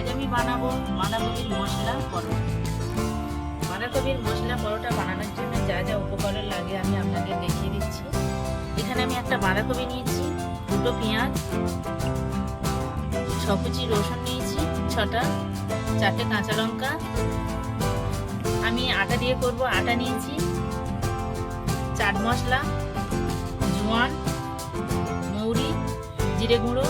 আজ আমি বানাবো বাঁধাকপির মশলা পরোটা। বাঁধাকপির মশলা পরোটা বানানোর জন্য যা যা উপকরণ লাগে আমি আপনাকে দেখিয়ে দিচ্ছি। এখানে আমি একটা বাঁধাকপি নিয়েছি, দুটো পেঁয়াজ ছ কুচি রসুন নিয়েছি, ছটা, চারটে কাঁচা লঙ্কা। আমি আটা দিয়ে করব, আটা নিয়েছি, চাট মশলা, জোয়ান, মৌরি, জিরে গুঁড়ো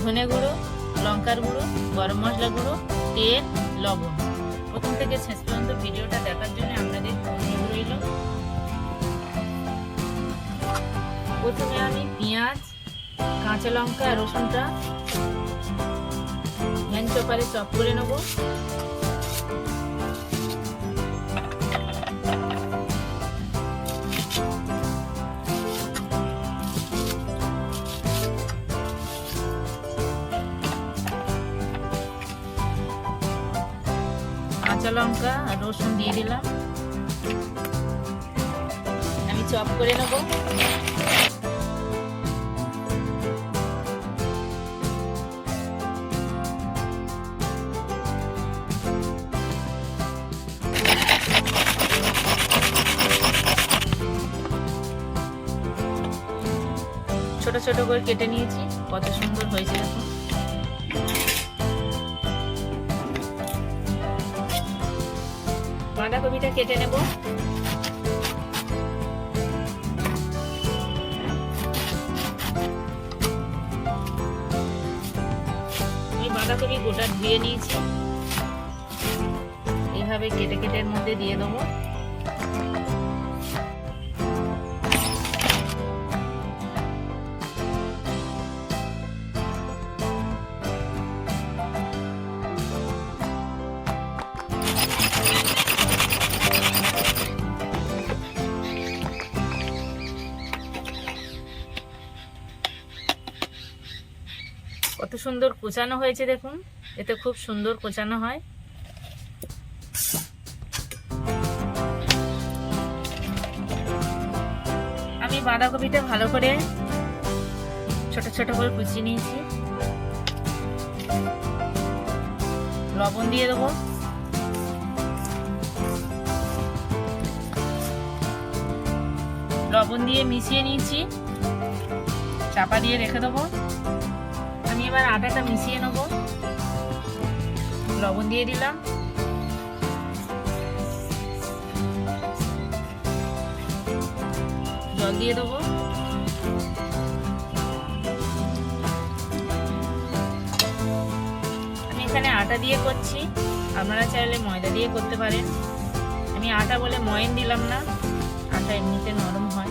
ধনে গুঁড়ো, লঙ্কার গুঁড়ো, গরম মশলা গুঁড়ো, তেল, লবণ। প্রথম থেকে শেষ পর্যন্ত ভিডিওটা দেখার জন্য আপনাদের অনুরোধ রইল। প্রথমে আমি পেঁয়াজ, কাঁচা লঙ্কা, রসুনটা হ্যান্ড চপারে চপ করে নেব। কাঁচা লঙ্কা আর রসুন দিয়ে দিলাম। আমি চপ করে নেব। ছোট ছোট করে কেটে নিয়েছি, কত সুন্দর হয়েছে দেখুন বাঁধাকপিটা কেটে নেব। আমি বাঁধাকপি গোটা ধুয়ে নিয়েছি। এভাবে কেটে কেটে মধ্যে দিয়ে দেবো। সুন্দর কোচানো হয়েছে দেখুন। এতে খুব সুন্দর কোচানো হয়। আমি বাঁধাকপিটা ভালো করে ছোট ছোট করে কুচিয়ে নিয়েছি। লবণ দিয়ে দেবো। লবণ দিয়ে মিশিয়ে নিয়েছি। চাপা দিয়ে রেখে দেবো। এবার আটাটা মিশিয়ে নেব। লবণ দিয়ে দিলাম। জল দিয়ে দেবো। আমি এখানে আটা দিয়ে করছি। আপনারা চাইলে ময়দা দিয়ে করতে পারেন। আমি আটা বলে ময়ন দিলাম না। আটা এমনিতে নরম হয়।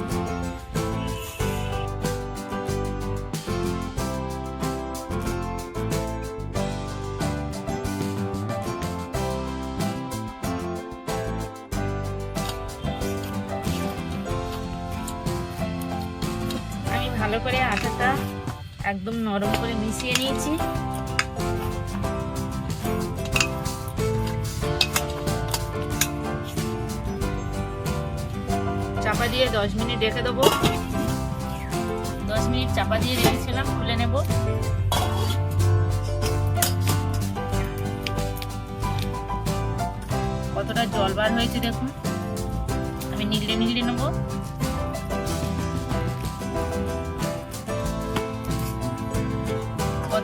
ভালো করে আটাটা একদম নরম করে মিশিয়ে নিয়েছি। চাপা দিয়ে দশ মিনিট রেখে দেবো। দশ মিনিট চাপা দিয়ে রেখেছিলাম খুলে নেব। কতটা জল বার হয়েছে দেখুন। আমি নিগড়ে নিগড়ে নেব।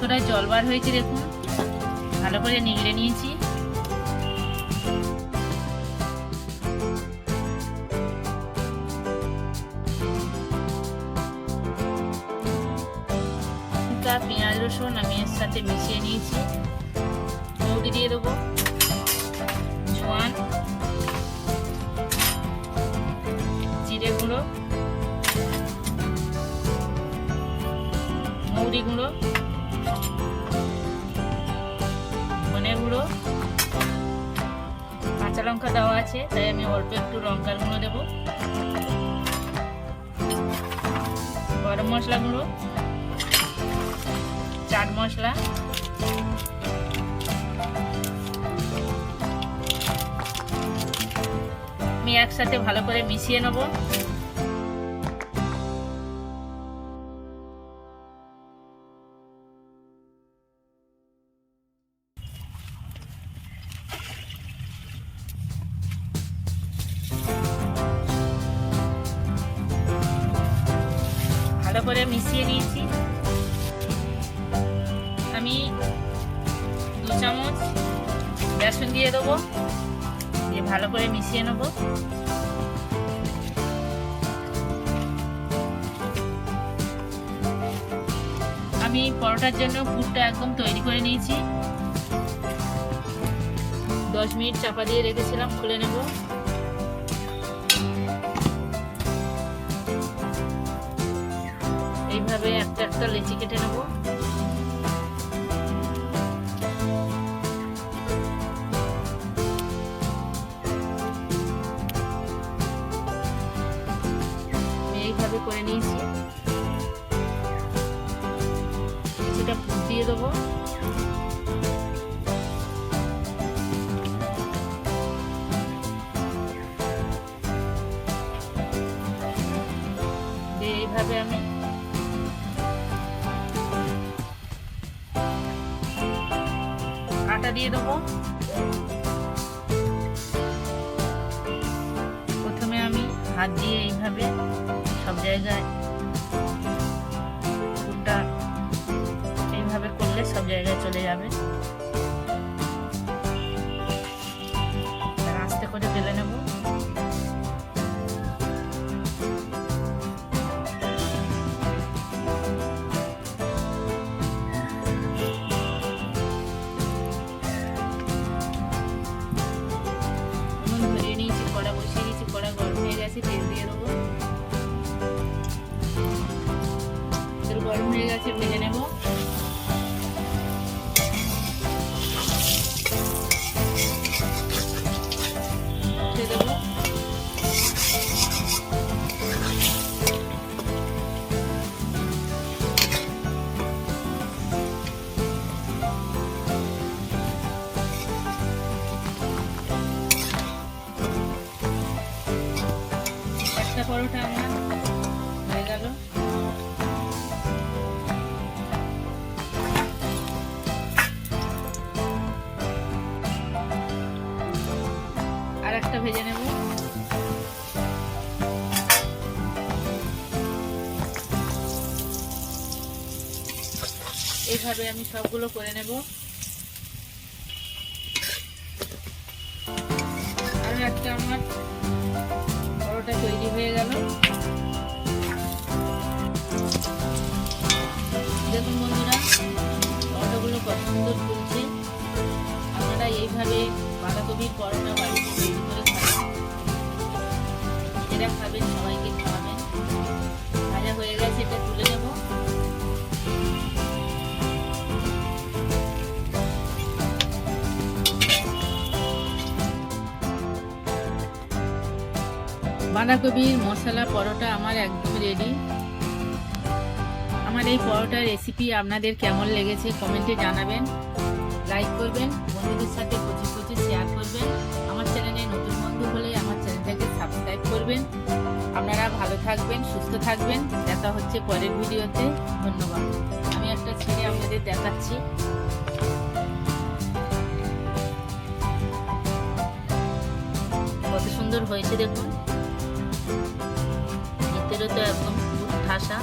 কতটা জল বার হয়েছে দেখুন। ভালো করে নিগড়ে নিয়েছি। পেঁয়াজ রসুন আমি এর সাথে মিশিয়ে নিয়েছি। মৌরি দিয়ে দেবো। লঙ্কা দেওয়া আছে, তাই আমি অল্প একটু লঙ্কার গুঁড়ো দেবো। গরম মশলা গুঁড়ো, চাট মশলা, আমি একসাথে ভালো করে মিশিয়ে নেব। মিশিয়ে নিয়েছি। আমি দু চামচ বেসন দিয়ে দেবো। দিয়ে ভালো করে মিশিয়ে নেব। আমি পরোটার জন্য পুরটা একদম তৈরি করে নিয়েছি। দশ মিনিট চাপা দিয়ে রেখেছিলাম, খুলে নেব। এইভাবে একটা একটা লেচি কেটে নেব। এইভাবে করে নিয়েছি। পুর দিয়ে দেবো। এইভাবে আমি দিয়ে দেবো। প্রথমে আমি হাত দিয়ে এইভাবে সব জায়গায় পুরটা এইভাবে করলে সব জায়গায় চলে যাবে। পরোটা আমার হয়ে গেল। আর একটা ভেজে নেব। এইভাবে আমি সবগুলো করে নেব। আরও একটা আমার পরোটা তৈরি হয়ে গেল। দেখুন বন্ধুরা পরোটাগুলো কত সুন্দর ফুলছে। আপনারা এইভাবে বাঁধাকপির পরোটা বাঁধাকপির মশলা পরোটা আমার একদম রেডি আমার এই পরোটার রেসিপি আপনাদের কেমন লেগেছে কমেন্টে জানাবেন। লাইক করবেন, বন্ধুদের সাথে প্রচুর প্রচুর শেয়ার করবেন। আমার চ্যানেলে নতুন বন্ধু হলে আমার চ্যানেলটাকে সাবস্ক্রাইব করবেন। আপনারা ভালো থাকবেন, সুস্থ থাকবেন। দেখা হচ্ছে পরের ভিডিওতে। ধন্যবাদ। আমি একটা ছেড়ে আপনাদের দেখাচ্ছি। কত সুন্দর হয়েছে দেখুন। তো একদম ভাষা।